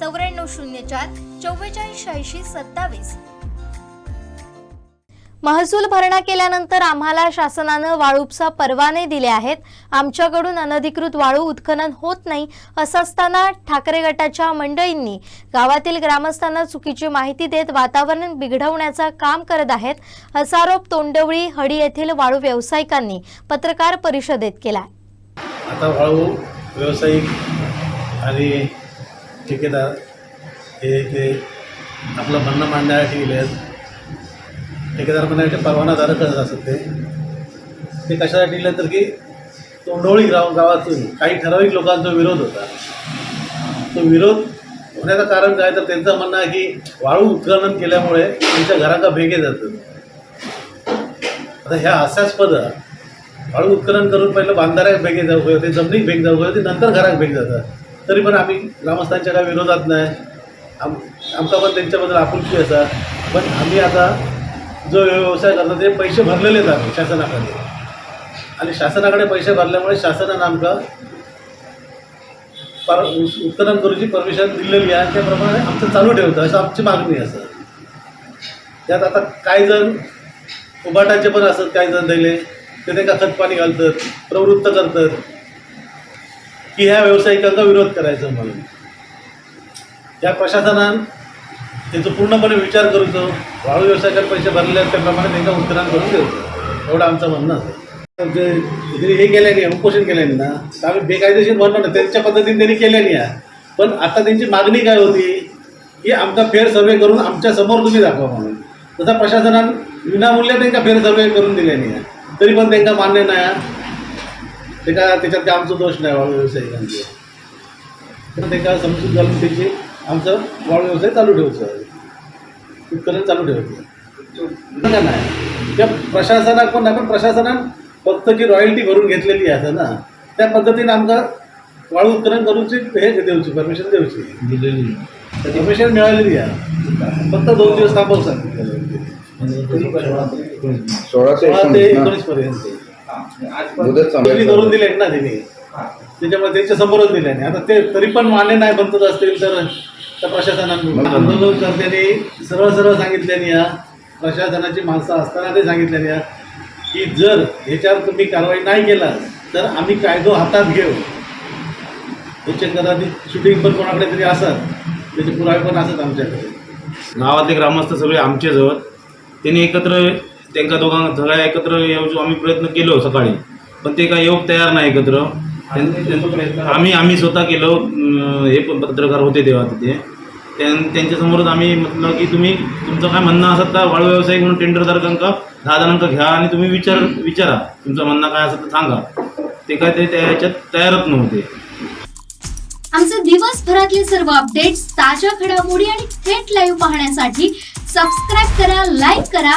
चौऱ्याण्णव शून्य चार चव्वेचाळीस शहाऐंशी सत्तावीस. महसूल भरणा केल्यानंतर आम्हाला शासनानं वाळूपसा परवाने दिले आहेत. आमच्याकडून अनधिकृत वाळू उत्खनन होत नाही असं असताना ठाकरे गटाच्या मंडळींनी गावातील ग्रामस्थांना चुकीची माहिती देत वातावरण बिघडवण्याचं काम करत आहेत असा आरोप तोंडवळी हडी येथील वाळू व्यावसायिकांनी पत्रकार परिषदेत केला. आता वाळू व्यावसायिक आणि ठेकेदार हे ते आपलं म्हणणं मांडण्यासाठी गेले आहेत ठेकेदार म्हणण्यासाठी परवानाधारकच असत ते. ते कशासाठी गेलं तर की तोंडोळी गाव गावातून काही ठराविक लोकांचा विरोध होता. तो विरोध होण्याचं कारण काय तर त्यांचं म्हणणं आहे की वाळू उत्खनन केल्यामुळे त्यांच्या घरांका भेगे जातं. आता ह्या हास्यास्पद वाळू उत्खनन करून पहिलं बांधाऱ्याक भेगे जाऊ होते जमिनीक भेग जाऊ होते नंतर घराक भेग जातात. तरी पण आम्ही ग्रामस्थांच्या काय विरोधात नाही. आम आमचा पण त्यांच्याबद्दल आपुलकी असा पण आम्ही आता जो व्यवसाय करतो ते पैसे भरलेलेच आम्ही शासनाकडे. आणि शासनाकडे पैसे भरल्यामुळे शासनानं आमका पर उत्खनन करूची परमिशन दिलेली आहे त्याप्रमाणे आमचं चालू ठेवतं. असं आमची मागणी असं त्यात आता काही जण उभाटाचे पण असतात काही जण दिले ते त्यांना खतपाणी घालतात प्रवृत्त करतात. की ह्या व्यावसायिकांचा विरोध करायचा म्हणून. या प्रशासनान त्याचा पूर्णपणे विचार करूचो वाळू व्यवसायाकडे पैसे भरलेले आहेत त्याप्रमाणे त्यांना उत्खनन करून द्यायचं एवढं आमचं म्हणणं असं तर हे केलं नाही केल्याने उपोषण नाही ना तर आम्ही बेकायदेशीर म्हणलो ना त्यांच्या पद्धतीने त्यांनी केल्याने आहे. पण आता त्यांची मागणी काय होती? की आमचा फेर सर्वे करून आमच्यासमोर तुम्ही दाखवा म्हणून. तसा प्रशासनान विनामूल्य त्यांना फेर सर्वे करून दिले आहे. तरी पण त्यांना मान्य नाही आहे. ते काय त्याच्यात काय आमचा दोष नाही वाळू व्यावसायिकांचे पण त्यांना समजूत घालून त्याची आमचं वाळू व्यवसाय चालू ठेवचं उत्खनन चालू का नाही त्या प्रशासनाक पण नाही पण प्रशासनान फक्त जी रॉयल्टी भरून घेतलेली आहे ना त्या पद्धतीने आमका वाळू उत्खनन करूची हे देऊची परमिशन देऊची. परमिशन मिळालेली आहे. फक्त दोन दिवस थांबवू सांगितलं सोळाशे सोळा ते एकोणीस पर्यंत. मुदत त्यांनी संपली करून दिले ना त्यांनी. त्याच्यामुळे त्यांच्या समोरच दिले नाही. आता ते तरी पण मान्य नाही बनत असतील तर त्या प्रशासनानं. आंदोलनकर्त्यांनी सरळ सरळ सांगितल्यानी या प्रशासनाची माणसं असताना ते सांगितल्यानी या की जर ह्याच्यावर तुम्ही कारवाई नाही केला तर आम्ही कायदो हातात घेऊ. त्याचे कदाचित शूटिंग पण कोणाकडे तरी असत त्याचे पुरावे पण असत आमच्याकडे. गावातले ग्रामस्थ सगळे आमचे जवळ त्यांनी एकत्र त्यांना दोघांना सगळ्या एकत्र येऊ आम्ही प्रयत्न केलो सकाळी. पण ते काय येऊक तयार नाही एकत्र. आम्ही आम्ही स्वतः केलो. हे पण पत्रकार होते तेव्हा तिथे. त्यां त्यांच्यासमोरच आम्ही म्हटलं की तुम्ही तुमचं काय म्हणणं असत तर वाळू व्यावसायिक म्हणून टेंडरधारकांका दहा जणांका घ्या आणि तुम्ही विचार विचारा. तुमचं म्हणणं काय असेल तर सांगा. ते काय ते त्या ह्याच्यात तयारच नव्हते. आमचे दिवसभरातले सर्व अपडेट्स ताज्या घडामोडी आणि थेट लाईव्ह पाहण्यासाठी सबस्क्राईब करा लाईक करा.